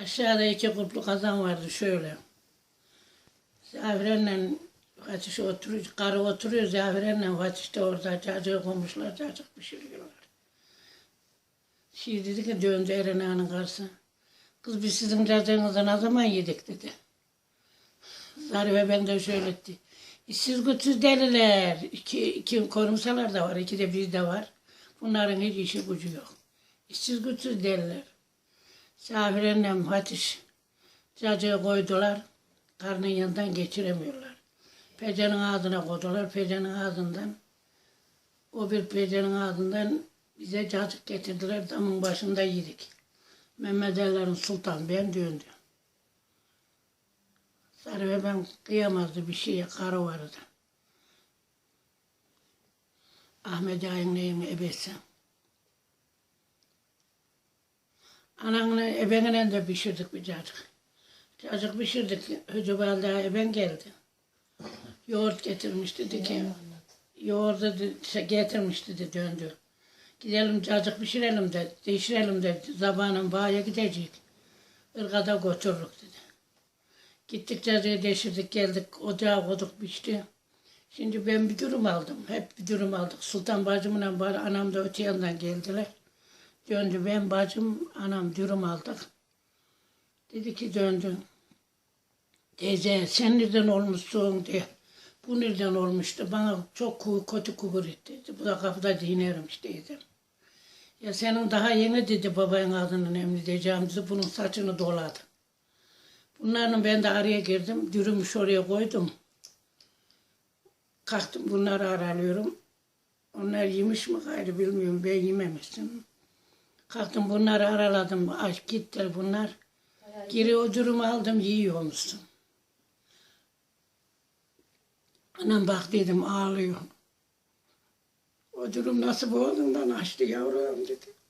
Aşağıda iki kulplu kazan vardı şöyle. Zafirenle şey oturuyor, karı oturuyor Zafirenle Hatice de orada cacığı koymuşlar, cacık pişiriyorlar. Şey dedi ki döndü Eren Ağa'nın karşısına. Kız biz sizin cacığınızı ne zaman yedik dedi. Zarife ben de şöyle etti. İşsiz güçsüz deliler. İki, iki korumsalar da var, iki de biz de var. Bunların hiç işi gücü yok. İşsiz güçsüz deliler. Zafirenle Hatice cacığı koydular. Karnın yanından geçiremiyorlar. Pecanın ağzına koydular. Pecanın ağzından o bir pecanın ağzından bize cacık getirdiler. Damın başında yedik. Mehmet Ali'lerin sultan ben döndü. Sarı ben kıyamazdı bir şeye karı vardı. Ahmet Ağa'nın ebesi. Ananla ebenle de pişirdik bir cacık. Cacık pişirdik. Hücü valide eben geldi. Yoğurt getirmiş dedi ki. Yoğurdu şey getirmiş dedi döndü. Gidelim cacık pişirelim de, değiştirelim de zabanın bağya gidecek. Irgada götürürük dedi. Gittik cacığı değiştirdik geldik ocağa koyduk pişti. Şimdi ben bir dürüm aldım. Hep bir dürüm aldık. Sultan bacımla var, anam da öte yandan geldiler. Döndü ben bacım, anam dürüm aldık. Dedi ki döndü. Teyze sen nereden olmuşsun diye. Bu nereden olmuştu? Bana çok kötü kubur etti. dedi. Bu da kapıda dinlermiş dedim. Ya senin daha yeni dedi babanın adının emri diyeceğim dedi. Bunun saçını doladı. Bunların ben de araya girdim. Dürümüş oraya koydum. Kalktım bunları aralıyorum. Onlar yemiş mi gayrı bilmiyorum. Ben yememiştim. Kalktım bunları araladım. Aç gittiler bunlar. Geri o dürümü aldım yiyor musun? Anam bak dedim ağlıyor. O dürüm nasıl boğazından açtı yavrum dedi.